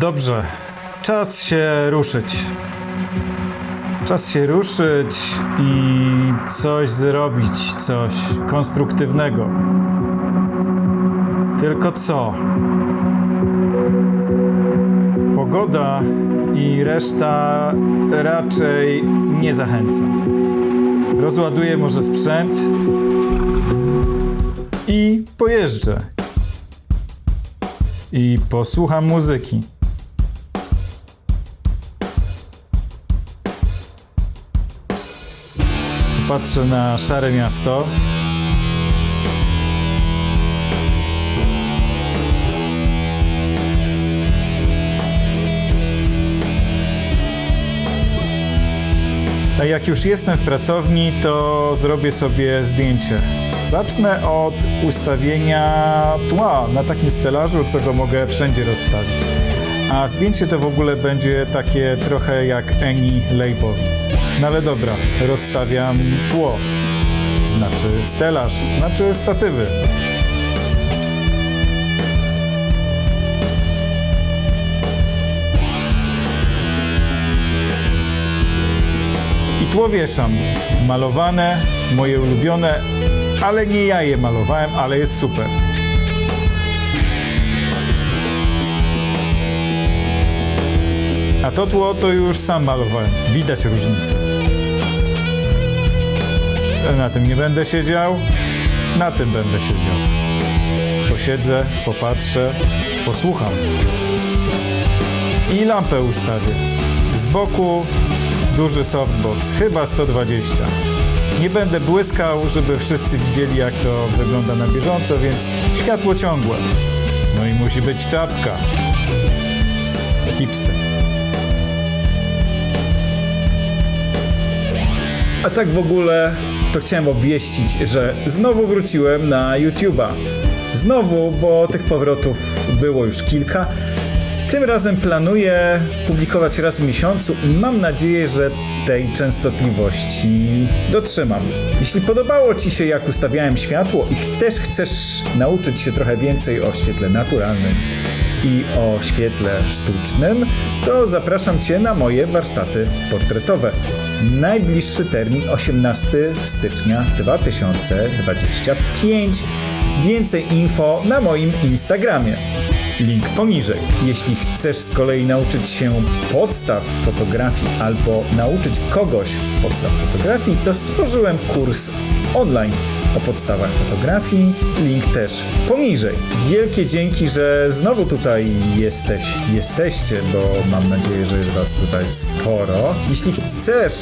Dobrze, czas się ruszyć. Czas się ruszyć i coś zrobić, coś konstruktywnego. Tylko co? Pogoda i reszta raczej nie zachęca. Rozładuję może sprzęt i pojeżdżę. I posłucham muzyki. Patrzę na szare miasto. A jak już jestem w pracowni, to zrobię sobie zdjęcie. Zacznę od ustawienia tła na takim stelażu, co go mogę wszędzie rozstawić. A zdjęcie to w ogóle będzie takie trochę jak Eni Lejbowic. No ale dobra, rozstawiam tło. Znaczy stelaż, znaczy statywy. I tło wieszam. Malowane, moje ulubione, ale nie ja je malowałem, ale jest super. A to tło to już sam malowałem. Widać różnicę. Na tym nie będę siedział, na tym będę siedział. Posiedzę, popatrzę, posłucham. I lampę ustawię. Z boku duży softbox, chyba 120. Nie będę błyskał, żeby wszyscy widzieli, jak to wygląda na bieżąco, więc światło ciągłe. No i musi być czapka. Hipster. A tak w ogóle to chciałem obwieścić, że znowu wróciłem na YouTube'a. Znowu, bo tych powrotów było już kilka. Tym razem planuję publikować raz w miesiącu i mam nadzieję, że tej częstotliwości dotrzymam. Jeśli podobało Ci się, jak ustawiałem światło i też chcesz nauczyć się trochę więcej o świetle naturalnym i o świetle sztucznym, to zapraszam Cię na moje warsztaty portretowe. Najbliższy termin 18 stycznia 2025. Więcej info na moim Instagramie. Link poniżej. Jeśli chcesz z kolei nauczyć się podstaw fotografii albo nauczyć kogoś podstaw fotografii, to stworzyłem kurs online o podstawach fotografii. Link też poniżej. Wielkie dzięki, że znowu tutaj jesteś, jesteście, bo mam nadzieję, że jest Was tutaj sporo. Jeśli chcesz,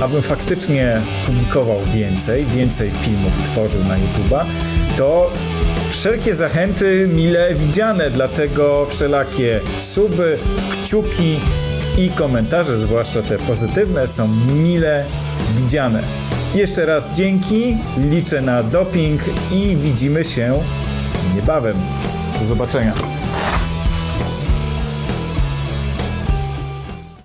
abym faktycznie publikował więcej, więcej filmów tworzył na YouTube'a, to wszelkie zachęty mile widziane, dlatego wszelakie suby, kciuki i komentarze, zwłaszcza te pozytywne, są mile widziane. Jeszcze raz dzięki, liczę na doping i widzimy się niebawem. Do zobaczenia.